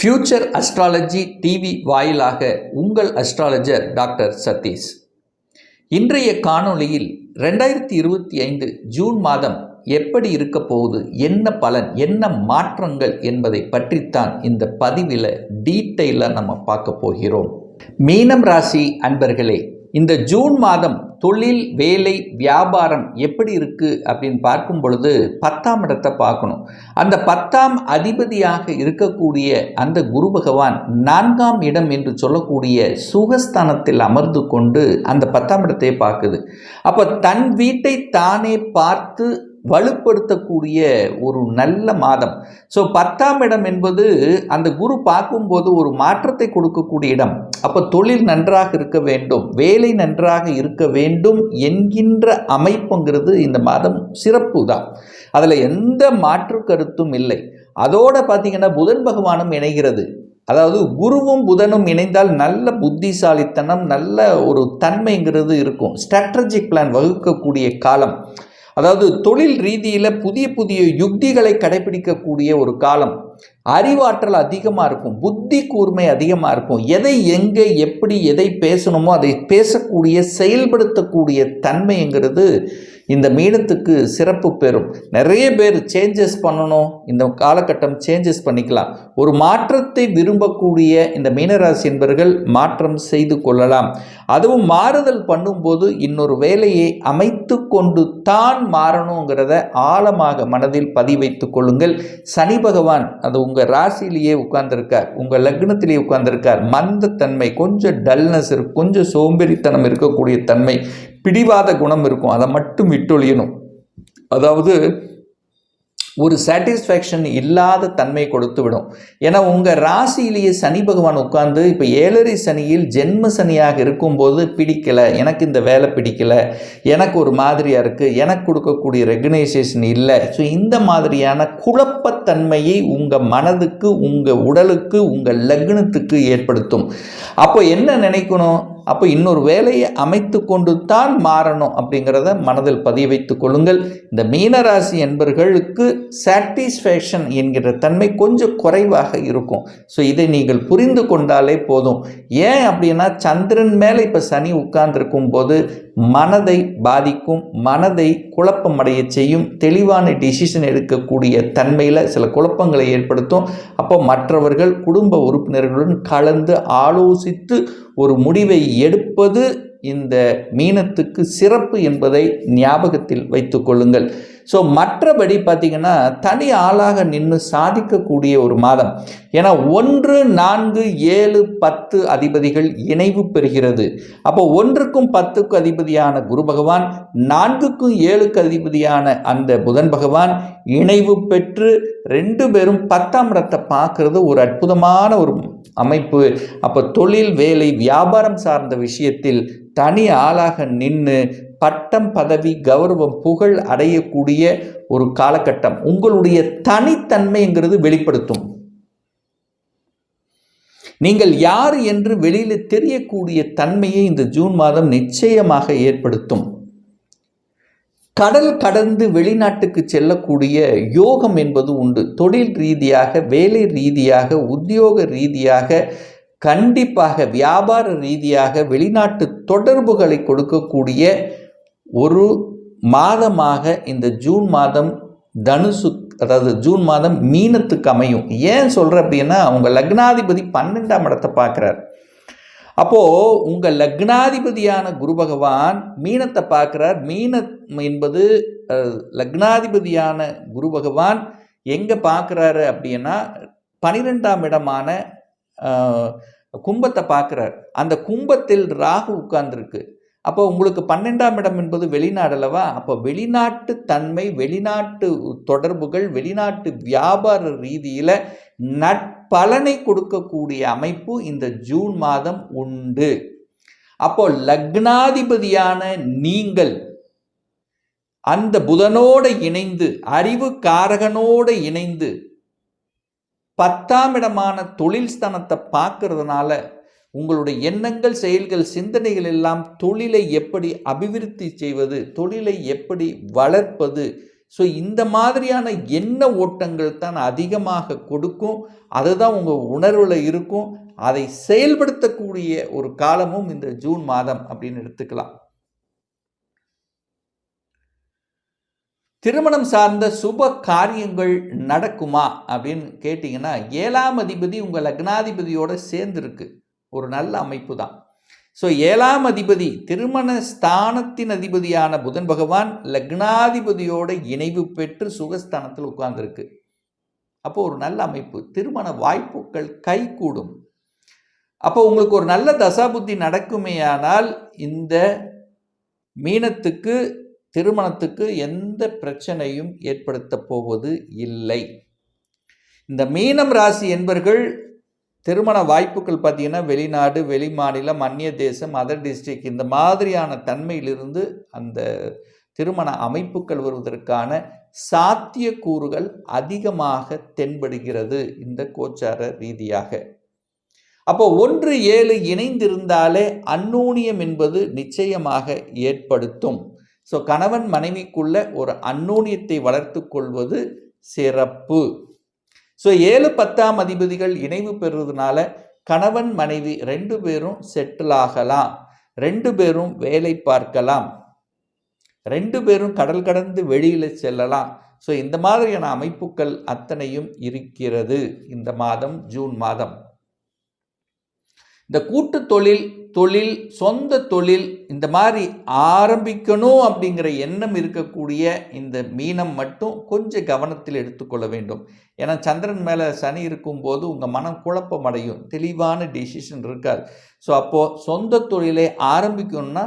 Future astrology TV வாயிலாக உங்கள் astrologer doctor Satish. இன்றைய காணொளியில் ரெண்டாயிரத்தி இருபத்தி ஐந்து ஜூன் மாதம் எப்படி இருக்க போகுது என்ன பலன் என்ன மாற்றங்கள் என்பதை பற்றித்தான் இந்த பதிவில் டீட்டெயிலாக நம்ம பார்க்க போகிறோம். மீனம் ராசி அன்பர்களே இந்த ஜூன் மாதம் தொழில் வேலை வியாபாரம் எப்படி இருக்குது அப்படின்னு பார்க்கும் பொழுது பத்தாம் இடத்தை பார்க்கணும். அந்த பத்தாம் அதிபதியாக இருக்கக்கூடிய அந்த குரு பகவான் நான்காம் இடம் என்று சொல்லக்கூடிய சுகஸ்தானத்தில் அமர்ந்து கொண்டு அந்த பத்தாம் இடத்தை பார்க்குது. அப்போ தன் வீட்டை தானே பார்த்து வலுப்படுத்தக்கூடிய ஒரு நல்ல மாதம். ஸோ பத்தாம் இடம் என்பது அந்த குரு பார்க்கும்போது ஒரு மாற்றத்தை கொடுக்கக்கூடிய இடம். அப்போ தொழில் நன்றாக இருக்க வேண்டும் வேலை நன்றாக இருக்க வேண்டும் என்கின்ற அமைப்புங்கிறது இந்த மாதம் சிறப்பு தான் அதில் எந்த மாற்று கருத்தும் இல்லை. அதோட பார்த்தீங்கன்னா புதன் பகவானும் இணைகிறது. அதாவது குருவும் புதனும் இணைந்தால் நல்ல புத்திசாலித்தனம் நல்ல ஒரு தன்மைங்கிறது இருக்கும். ஸ்ட்ராட்டஜிக் பிளான் வகுக்கக்கூடிய காலம். அதாவது தொழில் ரீதியில் புதிய புதிய யுக்திகளை கடைபிடிக்கக்கூடிய ஒரு காலம். அறிவாற்றல் அதிகமாக இருக்கும் புத்தி கூர்மை அதிகமாக இருக்கும். எதை எங்கே எப்படி எதை பேசணுமோ அதை பேசக்கூடிய செயல்படுத்தக்கூடிய தன்மைங்கிறது இந்த மீனத்துக்கு சிறப்பு பெறும். நிறைய பேர் சேஞ்சஸ் பண்ணணும் இந்த காலகட்டம் சேஞ்சஸ் பண்ணிக்கலாம். ஒரு மாற்றத்தை விரும்பக்கூடிய இந்த மீனராசி என்பர்கள் மாற்றம் செய்து கொள்ளலாம். அதுவும் மாறுதல் பண்ணும்போது இன்னொரு வேலையை அமைத்து கொண்டு தான் மாறணுங்கிறத ஆழமாக மனதில் பதிவைத்து கொள்ளுங்கள். சனி பகவான் அது உங்கள் உங்கள் ராசியிலேயே உட்கார்ந்துருக்கார் உங்கள் லக்னத்திலேயே உட்கார்ந்துருக்கார். மந்தத்தன்மை கொஞ்சம் டல்னஸ் இருக்கும் கொஞ்சம் சோம்பேறித்தனம் இருக்கக்கூடிய தன்மை பிடிவாத குணம் இருக்கும். அதை மட்டும் விட்டொழியணும். அதாவது ஒரு சாட்டிஸ்ஃபேக்ஷன் இல்லாத தன்மை கொடுத்து விடும் ஏன்னா உங்கள் ராசியிலேயே சனி பகவான் உட்கார்ந்து இப்போ ஏழரை சனியில் ஜென்ம சனியாக இருக்கும்போது பிடிக்கலை எனக்கு இந்த வேலை பிடிக்கலை எனக்கு ஒரு மாதிரியாக இருக்குது எனக்கு கொடுக்கக்கூடிய ரெகனைசேஷன் இல்லை. ஸோ இந்த மாதிரியான குழப்பத்தன்மையை உங்கள் மனதுக்கு உங்கள் உடலுக்கு உங்கள் லக்னத்துக்கு ஏற்படுத்தும். அப்போ என்ன நினைக்கணும்? அப்போ இன்னொரு வேலையை அமைத்து கொண்டு தான் மாறணும் அப்படிங்கிறத மனதில் பதிய வைத்துக் கொள்ளுங்கள். இந்த மீனராசி என்பர்களுக்கு சாட்டிஸ்ஃபேக்ஷன் என்கிற தன்மை கொஞ்சம் குறைவாக இருக்கும். ஸோ இதை நீங்கள் புரிந்து கொண்டாலே போதும். ஏன் அப்படின்னா சந்திரன் மேலே இப்போ சனி உட்கார்ந்துருக்கும் போது மனதை பாதிக்கும் மனதை குழப்பமடைய செய்யும் தெளிவான டிசிஷன் எடுக்கக்கூடிய தன்மையில் சில குழப்பங்களை ஏற்படுத்தும். அப்போ மற்றவர்கள் குடும்ப உறுப்பினர்களுடன் கலந்து ஆலோசித்து ஒரு முடிவை எடுப்பது இந்த மீனத்துக்கு சிறப்பு என்பதை ஞாபகத்தில் வைத்துக்கொள்ளுங்கள் ஸோ மற்றபடி பார்த்திங்கன்னா தனி ஆளாக நின்று சாதிக்கக்கூடிய ஒரு மாதம். ஏன்னா ஒன்று நான்கு ஏழு பத்து அதிபதிகள் இணைவு பெறுகிறது. அப்போ ஒன்றுக்கும் பத்துக்கும் அதிபதியான குரு பகவான் நான்குக்கும் ஏழுக்கு அதிபதியான அந்த புதன் பகவான் இணைவு பெற்று ரெண்டு பேரும் பத்தாம் இடத்தை பார்க்கறது ஒரு அற்புதமான ஒரு அமைப்பு. அப்போ தொழில் வேலை வியாபாரம் சார்ந்த விஷயத்தில் தனி ஆளாக நின்று பட்டம் பதவி கௌரவம் புகழ் அடையக்கூடிய ஒரு காலகட்டம் உங்களுடைய தனித்தன்மைங்கிறது வெளிப்படுத்தும். நீங்கள் யார் என்று வெளியில் தெரியக்கூடிய தன்மையை இந்த ஜூன் மாதம் நிச்சயமாக ஏற்படுத்தும். கடல் கடந்து வெளிநாட்டுக்கு செல்லக்கூடிய யோகம் என்பது உண்டு. தொழில் ரீதியாக வேலை ரீதியாக உத்தியோக ரீதியாக கண்டிப்பாக வியாபார ரீதியாக வெளிநாட்டு தொடர்புகளை கொடுக்கக்கூடிய ஒரு மாதமாக இந்த ஜூன் மாதம் தனுசு அதாவது ஜூன் மாதம் மீனத்துக்கு அமையும். ஏன் சொல்கிற அப்படின்னா அவங்க லக்னாதிபதி பன்னெண்டாம் இடத்தை பார்க்குறார். அப்போது உங்கள் லக்னாதிபதியான குரு பகவான் மீனத்தை பார்க்குறார். மீன என்பது லக்னாதிபதியான குரு பகவான் எங்கே பார்க்குறாரு அப்படின்னா பனிரெண்டாம் இடமான கும்பத்தை பார்க்குறார். அந்த கும்பத்தில் ராகு உட்கார்ந்துருக்கு. அப்போ உங்களுக்கு பன்னெண்டாம் இடம் என்பது வெளிநாடு அல்லவா? அப்போ வெளிநாட்டு தன்மை வெளிநாட்டு தொடர்புகள் வெளிநாட்டு வியாபார ரீதியில் நட்பலனை கொடுக்கக்கூடிய அமைப்பு இந்த ஜூன் மாதம் உண்டு. அப்போ லக்னாதிபதியான நீங்கள் அந்த புதனோடு இணைந்து அறிவு காரகனோடு இணைந்து பத்தாம் இடமான தொழில் ஸ்தானத்தை பார்க்கறதுனால உங்களுடைய எண்ணங்கள் செயல்கள் சிந்தனைகள் எல்லாம் தொழிலை எப்படி அபிவிருத்தி செய்வது தொழிலை எப்படி வளர்ப்பது. ஸோ இந்த மாதிரியான எண்ண ஓட்டங்கள் தான் அதிகமாக கொடுக்கும். அதுதான் உங்கள் உணர்வில் இருக்கும். அதை செயல்படுத்தக்கூடிய ஒரு காலமும் இந்த ஜூன் மாதம் அப்படின்னு எடுத்துக்கலாம். திருமணம் சார்ந்த சுப காரியங்கள் நடக்குமா அப்படின்னு கேட்டிங்கன்னா ஏழாம் அதிபதி உங்கள் லக்னாதிபதியோடு சேர்ந்துருக்கு. ஒரு நல்ல அமைப்பு தான். ஸோ ஏழாம் அதிபதி திருமண ஸ்தானத்தின் அதிபதியான புதன் பகவான் லக்னாதிபதியோட இணைவு பெற்று சுகஸ்தானத்தில் உட்கார்ந்துருக்கு. அப்போ ஒரு நல்ல அமைப்பு. திருமண வாய்ப்புகள் கைகூடும். அப்போ உங்களுக்கு ஒரு நல்ல தசாபுத்தி நடக்குமேயானால் இந்த மீனத்துக்கு திருமணத்துக்கு எந்த பிரச்சனையும் ஏற்படுத்த போவது இல்லை. இந்த மீனம் ராசி என்பர்கள் திருமண வாய்ப்புகள் பார்த்தீங்கன்னா வெளிநாடு வெளிமாநிலம் அந்நிய தேசம் அதர் டிஸ்ட்ரிக் இந்த மாதிரியான தன்மையிலிருந்து அந்த திருமண அமைப்புகள் வருவதற்கான சாத்தியக்கூறுகள் அதிகமாக தென்படுகிறது இந்த கோச்சார ரீதியாக. அப்போ ஒன்று ஏழு இணைந்திருந்தாலே அந்நூனியம் என்பது நிச்சயமாக ஏற்படுத்தும். ஸோ கணவன் மனைவிக்குள்ள ஒரு அந்நூன்யத்தை வளர்த்து கொள்வது சிறப்பு. ஸோ ஏழு பத்தாம் அதிபதிகள் இணைவு பெறுவதனால கணவன் மனைவி ரெண்டு பேரும் செட்டில் ஆகலாம். ரெண்டு பேரும் வேலை பார்க்கலாம். ரெண்டு பேரும் கடல் கடந்து வெளியில் செல்லலாம். ஸோ இந்த மாதிரியான அமைப்புகள் அத்தனையும் இருக்கிறது. இந்த மாதம் ஜூன் மாதம். இந்த கூட்டு தொழில் தொழில் சொந்த தொழில் இந்த மாதிரி ஆரம்பிக்கணும் அப்படிங்கிற எண்ணம் இருக்கக்கூடிய இந்த மீனம் மட்டும் கொஞ்சம் கவனத்தில் எடுத்துக்கொள்ள வேண்டும். ஏன்னா சந்திரன் மேலே சனி இருக்கும்போது உங்கள் மனம் குழப்பம் அடையும். தெளிவான டிசிஷன் இருக்காது. ஸோ அப்போது சொந்த தொழிலை ஆரம்பிக்கணும்னா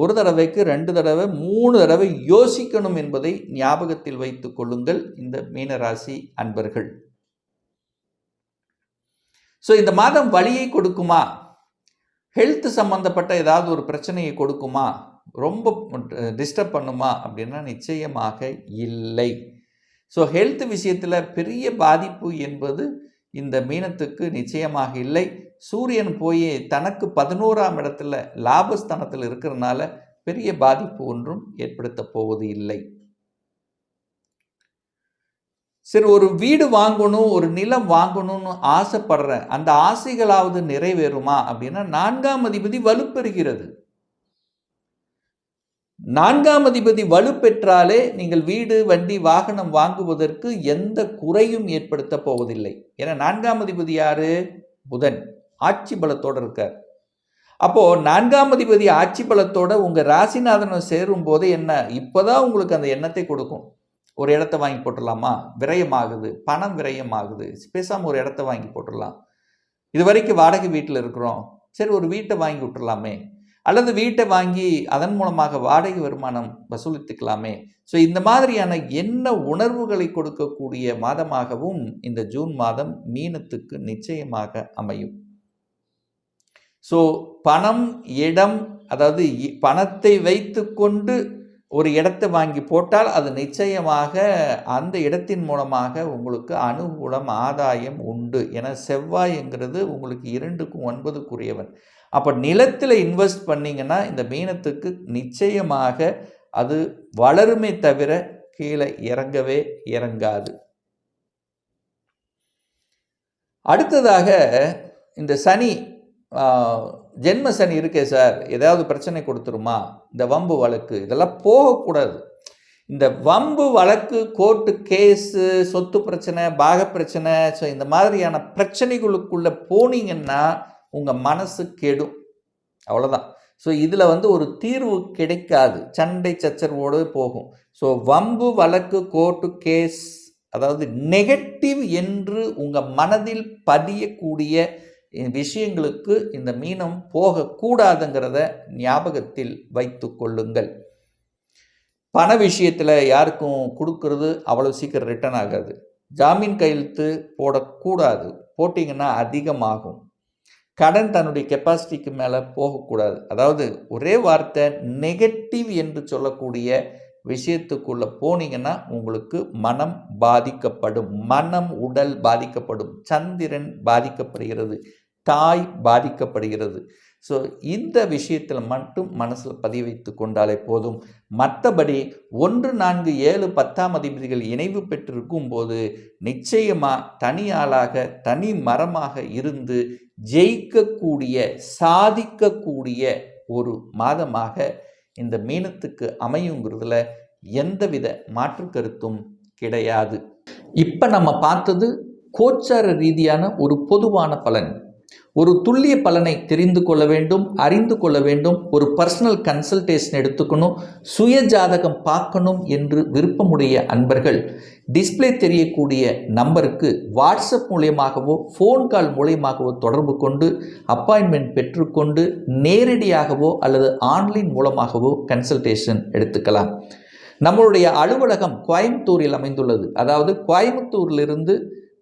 ஒரு தடவைக்கு ரெண்டு தடவை மூணு தடவை யோசிக்கணும் என்பதை ஞாபகத்தில் வைத்து கொள்ளுங்கள் இந்த மீனராசி அன்பர்கள். ஸோ இந்த மாதம் வழியை கொடுக்குமா? ஹெல்த் சம்மந்தப்பட்ட ஏதாவது ஒரு பிரச்சனையை கொடுக்குமா? ரொம்ப டிஸ்டர்ப் பண்ணுமா? அப்படின்னா நிச்சயமாக இல்லை. ஸோ ஹெல்த் விஷயத்தில் பெரிய பாதிப்பு என்பது இந்த மீனத்துக்கு நிச்சயமாக இல்லை. சூரியன் போய் தனக்கு பதினோராம் இடத்துல லாபஸ்தானத்தில் இருக்கிறதுனால பெரிய பாதிப்பு ஒன்றும் ஏற்படுத்த போவது இல்லை. சரி ஒரு வீடு வாங்கணும் ஒரு நிலம் வாங்கணும்னு ஆசைப்படுற அந்த ஆசைகளாவது நிறைவேறுமா அப்படின்னா நான்காம் அதிபதி வலுப்பெறுகிறது. நான்காம் அதிபதி வலுப்பெற்றாலே நீங்கள் வீடு வண்டி வாகனம் வாங்குவதற்கு எந்த குறையும் ஏற்படுத்த போவதில்லை. ஏன்னா நான்காம் அதிபதி யாரு? புதன். ஆட்சி பலத்தோடு இருக்கார். அப்போ நான்காம் அதிபதி ஆட்சி பலத்தோட உங்க ராசிநாதனை சேரும் போது என்ன? இப்போதான் உங்களுக்கு அந்த எண்ணத்தை கொடுக்கும். ஒரு இடத்த வாங்கி போட்டுடலாமா? விரயமாகுது. பணம் விரயமாகுது. பேசாமல் ஒரு இடத்த வாங்கி போட்டுடலாம். இது வரைக்கும் வாடகை வீட்டில் இருக்கிறோம். சரி ஒரு வீட்டை வாங்கி விட்டுடலாமே. அல்லது வீட்டை வாங்கி அதன் மூலமாக வாடகை வருமானம் வசூலித்துக்கலாமே. ஸோ இந்த மாதிரியான என்ன உணர்வுகளை கொடுக்கக்கூடிய மாதமாகவும் இந்த ஜூன் மாதம் மீனத்துக்கு நிச்சயமாக அமையும். ஸோ பணம் இடம் அதாவது பணத்தை வைத்து கொண்டு ஒரு இடத்தை வாங்கி போட்டால் அது நிச்சயமாக அந்த இடத்தின் மூலமாக உங்களுக்கு அனுகூலம் ஆதாயம் உண்டு. என செவ்வாய்ங்கிறது உங்களுக்கு இரண்டுக்கும் ஒன்பதுக்குரியவன். அப்போ நிலத்தில் இன்வெஸ்ட் பண்ணிங்கன்னா இந்த மீனத்துக்கு நிச்சயமாக அது வளருமே தவிர கீழே இறங்கவே இறங்காது. அடுத்ததாக இந்த சனி ஜென்ம சனி இருக்கே சார் ஏதாவது பிரச்சனை கொடுத்துருமா? இந்த வம்பு வழக்கு இதெல்லாம் போகக்கூடாது. இந்த வம்பு வழக்கு கோர்ட்டு கேஸு சொத்து பிரச்சனை பாக பிரச்சனை ஸோ இந்த மாதிரியான பிரச்சனைகளுக்குள்ளே போனீங்கன்னா உங்கள் மனசு கெடும். அவ்வளோதான் ஸோ இதில் வந்து ஒரு தீர்வு கிடைக்காது. சண்டை சச்சரவோடு போகும். ஸோ வம்பு வழக்கு கோர்ட்டு கேஸ் அதாவது நெகட்டிவ் என்று உங்கள் மனதில் பதியக்கூடிய விஷயங்களுக்கு இந்த மீனம் போகக்கூடாதுங்கிறத ஞாபகத்தில் வைத்து கொள்ளுங்கள். பண விஷயத்தில் யாருக்கும் கொடுக்கறது அவ்வளோ சீக்கிரம் ரிட்டர்ன் ஆகாது. ஜாமீன் கையெழுத்து போடக்கூடாது. போட்டிங்கன்னா அதிகமாகும். கடன் தன்னுடைய கெப்பாசிட்டிக்கு மேலே போகக்கூடாது. அதாவது ஒரே வார்த்தை நெகட்டிவ் என்று சொல்லக்கூடிய விஷயத்துக்குள்ளே போனீங்கன்னா உங்களுக்கு மனம் பாதிக்கப்படும். மனம் உடல் பாதிக்கப்படும். சந்திரன் பாதிக்கப்படுகிறது. தாய் பாதிக்கப்படுகிறது. ஸோ இந்த விஷயத்தில் மட்டும் மனசில் பதிய வைத்து கொண்டாலே போதும். மற்றபடி ஒன்று நான்கு ஏழு பத்தாம் அதிபதிகள் இணைவு பெற்றிருக்கும் போது நிச்சயமாக தனி ஆளாக தனி மரமாக இருந்து ஜெயிக்கக்கூடிய சாதிக்கக்கூடிய ஒரு மாதமாக இந்த மீனத்துக்கு அமையுங்கிறதுல எந்தவித மாற்று கருத்தும் கிடையாது. இப்போ நம்ம பார்த்தது கோச்சார ரீதியான ஒரு பொதுவான பலன். ஒரு துல்லிய பலனை தெரிந்து கொள்ள வேண்டும் அறிந்து கொள்ள வேண்டும் ஒரு பர்சனல் கன்சல்டேஷன் எடுத்துக்கணும் சுய ஜாதகம் பார்க்கணும் என்று விருப்பமுடைய அன்பர்கள் டிஸ்ப்ளே தெரியக்கூடிய நம்பருக்கு வாட்ஸ்அப் மூலியமாகவோ ஃபோன் கால் மூலியமாகவோ தொடர்பு கொண்டு அப்பாயின்மெண்ட் பெற்றுக்கொண்டு நேரடியாகவோ அல்லது ஆன்லைன் மூலமாகவோ கன்சல்டேஷன் எடுத்துக்கலாம். நம்மளுடைய அலுவலகம் கோயம்புத்தூரில் அமைந்துள்ளது. அதாவது கோயம்புத்தூரிலிருந்து